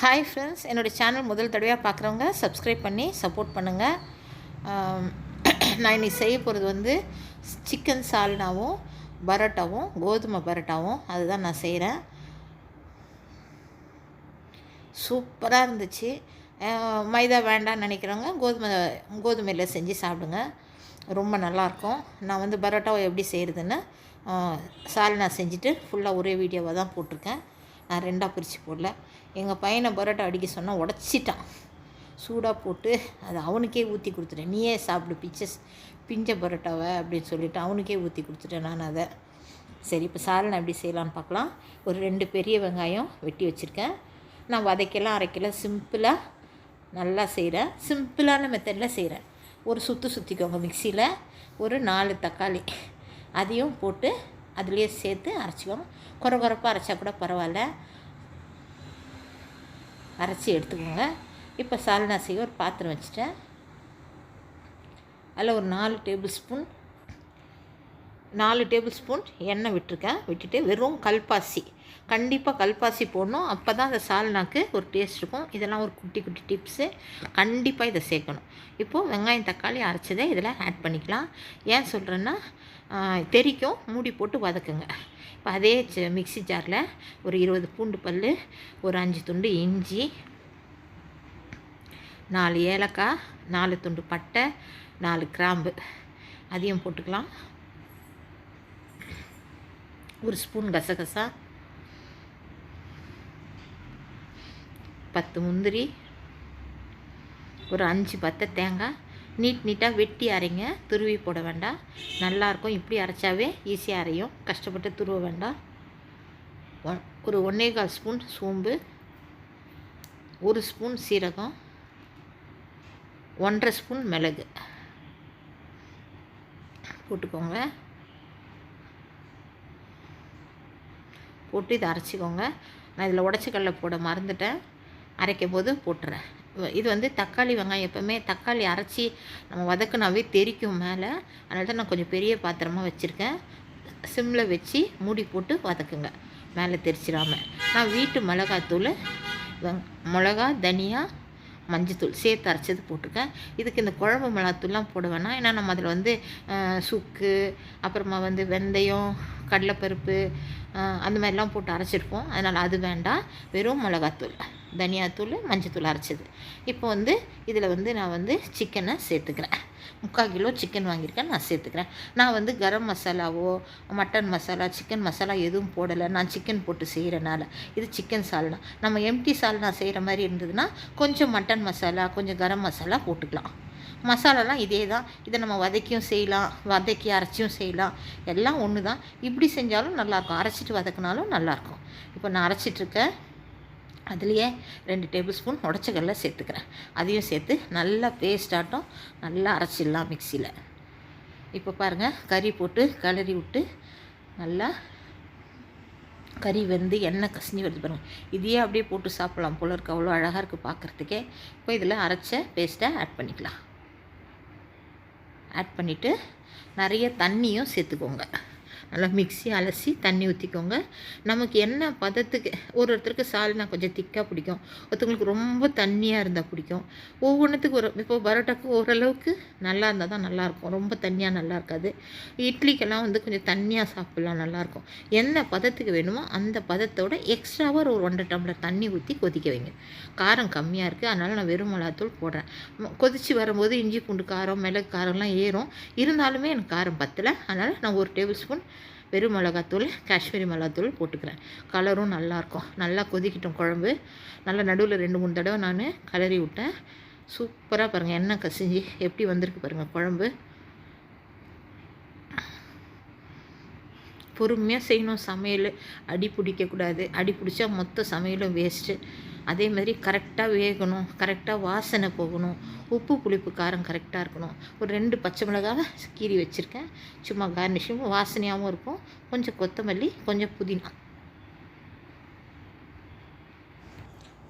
Hi friends என்னோடய channel முதல் தடவையாக பார்க்குறவங்க சப்ஸ்கிரைப் பண்ணி சப்போர்ட் பண்ணுங்கள் நான் இன்னைக்கு செய்ய போகிறது வந்து சிக்கன் சால்னாவும் பரோட்டாவும் கோதுமை பரோட்டாவும். அதுதான் நான் செய்கிறேன் சூப்பராக இருந்துச்சு. மைதா வேண்டாம்னு நினைக்கிறவங்க கோதுமை கோதுமையில் செஞ்சு சாப்பிடுங்க. ரொம்ப நல்லாயிருக்கும். நான் வந்து பரோட்டாவை எப்படி செய்கிறதுன்னு சால்னா செஞ்சுட்டு ஃபுல்லாக ஒரே வீடியோவாக தான் போட்டிருக்கேன். நான் ரெண்டாக பிரித்து போடல. எங்கள் பையனை பரோட்டா அடிக்க சொன்னால் உடச்சிட்டான். சூடாக போட்டு அது அவனுக்கே ஊற்றி கொடுத்துட்டேன். நீயே சாப்பிடு பிச்சஸ் பிஞ்ச பரோட்டாவை அப்படின்னு சொல்லிட்டு அவனுக்கே ஊற்றி கொடுத்துட்டேன் நான் அதை. சரி இப்போ சால்னா எப்படி செய்யலான்னு பார்க்கலாம். ஒரு ரெண்டு பெரிய வெங்காயம் வெட்டி வச்சுருக்கேன். நான் வதக்கலாம் அரைக்கலாம் சிம்பிளாக நல்லா செய்கிறேன் சிம்பிளான மெத்தடில் செய்கிறேன் ஒரு சுற்று சுற்றிக்கோங்க மிக்சியில். ஒரு நாலு தக்காளி. அதையும் போட்டு அதுலேயே சேர்த்து அரைச்சிக்கோங்க. குறை குறைப்பாக அரைச்சா கூட பரவாயில்ல. அரைச்சி எடுத்துக்கோங்க. இப்போ சால்னா செய்ய ஒரு பாத்திரம் வச்சுட்டேன். அதில் ஒரு நாலு டேபிள் ஸ்பூன் நாலு டேபிள் ஸ்பூன் எண்ணெய் விட்டுருக்கேன். விட்டுட்டு வெறும் கல்பாசி. கண்டிப்பாக கல்பாசி போடணும். அப்போ தான் அந்த சால்னாக்கு ஒரு டேஸ்ட் இருக்கும். இதெல்லாம் ஒரு குட்டி குட்டி டிப்ஸு கண்டிப்பாக இதை சேர்க்கணும். இப்போது வெங்காயம் தக்காளி அரைச்சதை இதில் ஆட் பண்ணிக்கலாம். ஏன் சொல்கிறேன்னா தெரிக்கும். மூடி போட்டு வதக்குங்க. இப்போ அதே மிக்சி மிக்ஸி ஜாரில் ஒரு இருபது பூண்டு பல் ஒரு அஞ்சு துண்டு இஞ்சி நாலு ஏலக்காய் நாலு துண்டு பட்டை நாலு கிராம்பு. அதையும் போட்டுக்கலாம். ஒரு ஸ்பூன் கசகசா பத்து முந்திரி ஒரு அஞ்சு பத்தை தேங்காய். நீட் நீட்டாக வெட்டி அரைங்க. துருவி போட வேண்டாம். நல்லாயிருக்கும் இப்படி அரைச்சாவே ஈஸியாக அரையும். கஷ்டப்பட்டு துருவ வேண்டாம். ஒரு ஒன்றே கால் ஸ்பூன் சோம்பு ஒரு ஸ்பூன் சீரகம் ஒன்றரை ஸ்பூன் மிளகு. போட்டுக்கோங்க. போட்டு இதை அரைச்சிக்கோங்க. நான் இதில் உடச்சிக்கல்ல போட மறந்துட்டேன். அரைக்கும் போது போட்டுறேன் இது வந்து தக்காளி வெங்காயம் எப்போவுமே தக்காளி அரைச்சி நம்ம வதக்குனாவே தெரிக்கும் மேலே. அதனால தான் நான் கொஞ்சம் பெரிய பாத்திரமாக வச்சுருக்கேன். சிம்மில் வச்சு மூடி போட்டு வதக்குங்க. மேலே தெரிச்சிடாமல் நான் வீட்டு மிளகாத்தூள் வெங் மிளகா தனியா மஞ்சத்தூள் சேர்த்து அரைச்சது போட்டிருக்கேன் இதுக்கு இந்த குழம்பு மிளகாத்தூள்லாம் போட வேணாம் ஏன்னா நம்ம அதில் வந்து சுக்கு அப்புறமா வந்து வெந்தயம் கடலைப்பருப்பு அந்த மாதிரிலாம் போட்டு அரைச்சிருப்போம். அதனால் அது வேண்டாம். வெறும் மிளகாத்தூள். தனியாத்தூள் மஞ்சத்தூள் அரைச்சது. இப்போ வந்து இதில் வந்து நான் வந்து சிக்கனை சேர்த்துக்கிறேன். முக்கால் கிலோ சிக்கன் வாங்கியிருக்கேன் நான் சேர்த்துக்கிறேன். நான் வந்து கரம் மசாலாவோ மட்டன் மசாலா சிக்கன் மசாலா எதுவும் போடலை. நான் சிக்கன் போட்டு செய்கிறனால இது சிக்கன் சால்னா. நம்ம எம்டி சால்னா செய்கிற மாதிரி இருந்ததுன்னா கொஞ்சம் மட்டன் மசாலா கொஞ்சம் கரம் மசாலா போட்டுக்கலாம். மசாலாலாம் இதே தான். இதை நம்ம வதக்கியும் செய்யலாம் வதக்கி அரைச்சியும் செய்யலாம். எல்லாம் ஒன்று தான் இப்படி செஞ்சாலும் நல்லாயிருக்கும் அரைச்சிட்டு வதக்கினாலும் நல்லாயிருக்கும் இப்போ நான் அரைச்சிட்ருக்கேன் அதுலேயே ரெண்டு டேபிள் ஸ்பூன் உடச்சக்கல்ல சேர்த்துக்கிறேன். அதையும் சேர்த்து நல்லா பேஸ்ட் நல்லா அரைச்சிடலாம் மிக்சியில் இப்போ பாருங்கள் கறி போட்டு கிளறி விட்டு நல்லா கறி வெந்து எண்ணெய் கசிஞ்சு வருது பாருங்கள் இதையே அப்படியே போட்டு சாப்பிட்லாம் போல இருக்கு. அவ்வளோ அழகாக இருக்குது பார்க்குறதுக்கே இப்போ இதில் அரைச்ச பேஸ்ட்டை ஆட் பண்ணிக்கலாம். ஆட் பண்ணிவிட்டு நிறைய தண்ணியும் சேர்த்துக்கோங்க. நல்லா மிக்ஸி அலசி தண்ணி ஊற்றிக்கோங்க நமக்கு என்ன பதத்துக்கு ஒரு ஒருத்தருக்கு சால்னா கொஞ்சம் திக்காக பிடிக்கும். ஒருத்தவங்களுக்கு ரொம்ப தண்ணியாக இருந்தால் பிடிக்கும். ஒவ்வொன்றுத்துக்கு ஒரு இப்போ பரோட்டாக்கு ஓரளவுக்கு நல்லா இருந்தால் தான் நல்லாயிருக்கும் ரொம்ப தண்ணியாக நல்லா இருக்காது. இட்லிக்கெல்லாம் வந்து கொஞ்சம் தண்ணியாக சாப்பிட்லாம் நல்லாயிருக்கும் என்ன பதத்துக்கு வேணுமோ அந்த பதத்தோட எக்ஸ்ட்ராவாக ஒரு ஒன்றரை டம்ளர் தண்ணி ஊற்றி கொதிக்க வைங்க. காரம் கம்மியாக இருக்குது அதனால் நான் வெறும் மிளகாத்தூள் போடுறேன். கொதித்து கொதிச்சு வரும்போது இஞ்சி பூண்டு காரம் மிளகு காரம்லாம் ஏறும். இருந்தாலுமே எனக்கு காரம் பத்தலை. அதனால் நான் ஒரு டேபிள் ஸ்பூன் வெறும் மிளகாத்தூள் காஷ்மீரி மிளகாத்தூள் போட்டுக்கிறேன். கலரும் நல்லாயிருக்கும். நல்லா கொதிக்கிட்டோம் குழம்பு. நல்லா நடுவில் ரெண்டு மூணு தடவை நான் கலரி விட்டேன். சூப்பராக பாருங்கள் எண்ணெய் கசிஞ்சு எப்படி வந்திருக்கு பாருங்கள் குழம்பு. பொறுமையாக செய்யணும். சமையல் அடி பிடிக்கக்கூடாது. அடி பிடிச்சா மொத்த சமையலும் வேஸ்ட்டு அதே மாதிரி கரெக்டாக வேகணும் கரெக்டாக வாசனை போகணும். உப்பு புளிப்பு காரம் கரெக்டாக இருக்கணும். ஒரு ரெண்டு பச்சை மிளகாவை கீறி வச்சுருக்கேன். சும்மா கார்னிஷும் வாசனையாகவும் இருக்கும். கொஞ்சம் கொத்தமல்லி கொஞ்சம் புதினா.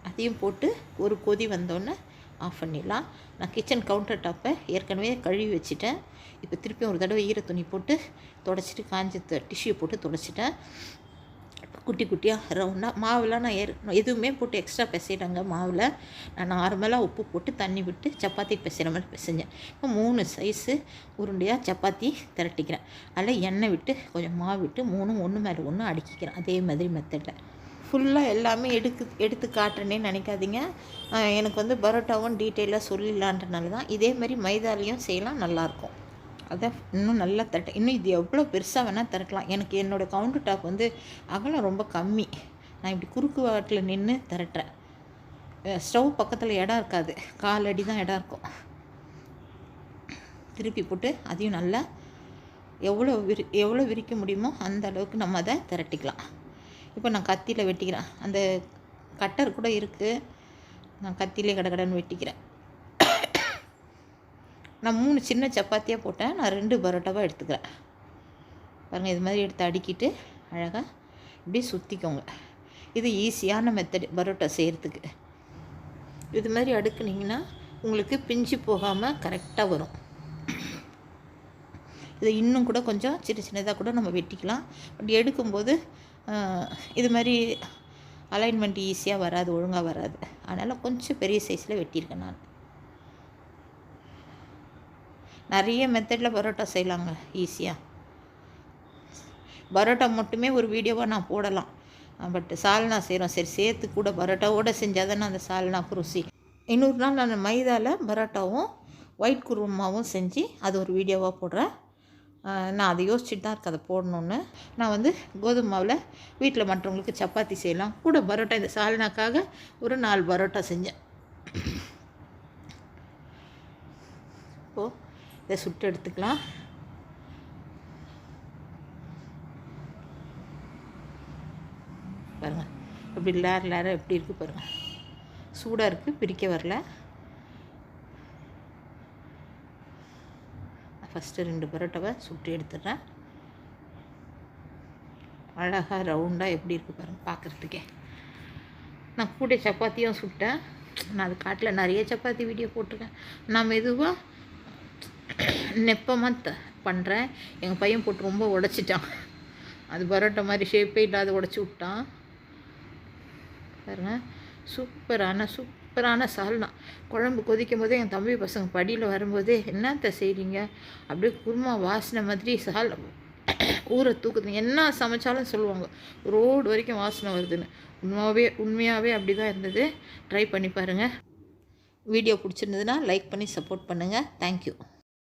அதையும் போட்டு ஒரு கொதி வந்தோடனே ஆஃப் பண்ணிடலாம். நான் கிச்சன் கவுண்டர் டாப்பை ஏற்கனவே கழுவி வச்சுட்டேன். இப்போ திருப்பியும் ஒரு தடவை ஈர துணி போட்டு தொடச்சிட்டு காஞ்ச டிஷ்யூ போட்டு தொடச்சிட்டேன். குட்டி குட்டியாக ரவுண்டாக மாவுலாம் நான் எதுவுமே போட்டு எக்ஸ்ட்ரா பிசையிடங்க மாவில். நான் நார்மலாக உப்பு போட்டு தண்ணி விட்டு சப்பாத்தி பிசைகிற மாதிரி பிசைஞ்சேன். இப்போ மூணு சைஸு உருண்டையாக சப்பாத்தி திரட்டிக்கிறேன். அதில் எண்ணெய் விட்டு கொஞ்சம் மாவு விட்டு மூணும் ஒன்று மேலே ஒன்று அடுக்கிக்கிறேன். அதே மாதிரி மெத்தடில் ஃபுல்லாக எல்லாமே எடுத்து எடுத்து காட்டுறேனே நினைக்காதீங்க. எனக்கு வந்து பரோட்டாவும் டீட்டெயிலாக சொல்லிடலான்றனால தான் இதே மாதிரி மைதாலையும் செய்யலாம் நல்லாயிருக்கும் அதை இன்னும் நல்லா தட்ட இன்னும் இது எவ்வளோ பெருசாக வேணால் திரட்டலாம் எனக்கு என்னோடய கவுண்டர் டாப் வந்து அகலம் ரொம்ப கம்மி. நான் இப்படி குறுக்கு வாட்டில் நின்று திரட்டுறேன். ஸ்டவ் பக்கத்தில் இடம் இருக்காது. கால் அடி தான் இடம் இருக்கும். திருப்பி போட்டு அதையும் நல்லா எவ்வளோ விரி எவ்வளோ விரிக்க முடியுமோ அந்த அளவுக்கு நம்ம அதை திரட்டிக்கலாம். இப்போ நான் கத்தியில் வெட்டிக்கிறேன். அந்த கட்டர் கூட இருக்குது நான் கத்தியிலே கடகடன்னு வெட்டிக்கிறேன். நான் மூணு சின்ன சப்பாத்தியாக போட்டேன். நான் ரெண்டு பரோட்டாவாக எடுத்துக்கிறேன். பாருங்கள் இது மாதிரி எடுத்து அடுக்கிட்டு அழகாக இப்படி சுற்றிக்கோங்க இது ஈஸியான மெத்தடு பரோட்டா செய்கிறதுக்கு இது மாதிரி அடுக்குனீங்கன்னா உங்களுக்கு பிஞ்சு போகாமல் கரெக்டாக வரும். இதை இன்னும் கூட கொஞ்சம் சின்ன சின்னதாக கூட நம்ம வெட்டிக்கலாம். பட் எடுக்கும்போது இது மாதிரி அலைன்மெண்ட் ஈஸியாக வராது ஒழுங்காக வராது. அதனால் கொஞ்சம் பெரிய சைஸில் வெட்டியிருக்கேன் நான். நிறைய மெத்தடில் பரோட்டா செய்யலாங்க ஈஸியாக பரோட்டா மட்டுமே ஒரு வீடியோவாக நான் போடலாம். பட் சால்னா செய்கிறோம் சரி சேர்த்து கூட பரோட்டாவோட செஞ்சால் தானே அந்த சால்னாக்கு ருசி. இன்னொரு நாள் நான் மைதாவில் பரோட்டாவும் ஒயிட் குருமாவும் செஞ்சு அது ஒரு வீடியோவாக போடுறேன். நான் அதை யோசிச்சுட்டு தான் இருக்கேன் அதை போடணுன்னு நான் வந்து கோதுமை மாவில் வீட்டில் மற்றவங்களுக்கு சப்பாத்தி செய்யலாம். கூட பரோட்டா இந்த சால்னாக்காக ஒரு நாலு பரோட்டா செஞ்சேன் இப்போது இதை சுட்டு எடுத்துக்கலாம். பாருங்கள் இப்படி லேர் லேர எப்படி இருக்குது பாருங்கள் சூடாக இருக்குது பிரிக்க வரல. ஃபஸ்ட்டு ரெண்டு பரோட்டாவை சுட்டு எடுத்துடுறேன். அழகாக ரவுண்டாக எப்படி இருக்குது பாருங்கள் பார்க்குறதுக்கே. நான் கூட சப்பாத்தியும் சுட்டேன். நான் அது காட்டில் நிறைய சப்பாத்தி வீடியோ போட்டிருக்கேன். நான் மெதுவாக நெப்பமாக த பண்ணுறேன் எங்கள் பையன் போட்டு ரொம்ப உடச்சிட்டான். அது பரோட்டா மாதிரி ஷேப்பே இல்லாத உடச்சி விட்டான். பாருங்க. சூப்பரான சூப்பரான சால்னா. குழம்பு கொதிக்கும் போதே என் தம்பி பசங்க படியில் வரும்போதே என்னத்த செய்கிறீங்க அப்படியே குருமா வாசனை மாதிரி சால் ஊரை தூக்குது. என்ன சமைச்சாலும் சொல்லுவாங்க. ரோடு வரைக்கும் வாசனை வருதுன்னு. உண்மையாகவே உண்மையாகவே அப்படி தான் இருந்தது. ட்ரை பண்ணி பாருங்கள் வீடியோ பிடிச்சிருந்ததுன்னா லைக் பண்ணி சப்போர்ட் பண்ணுங்கள் தேங்க்யூ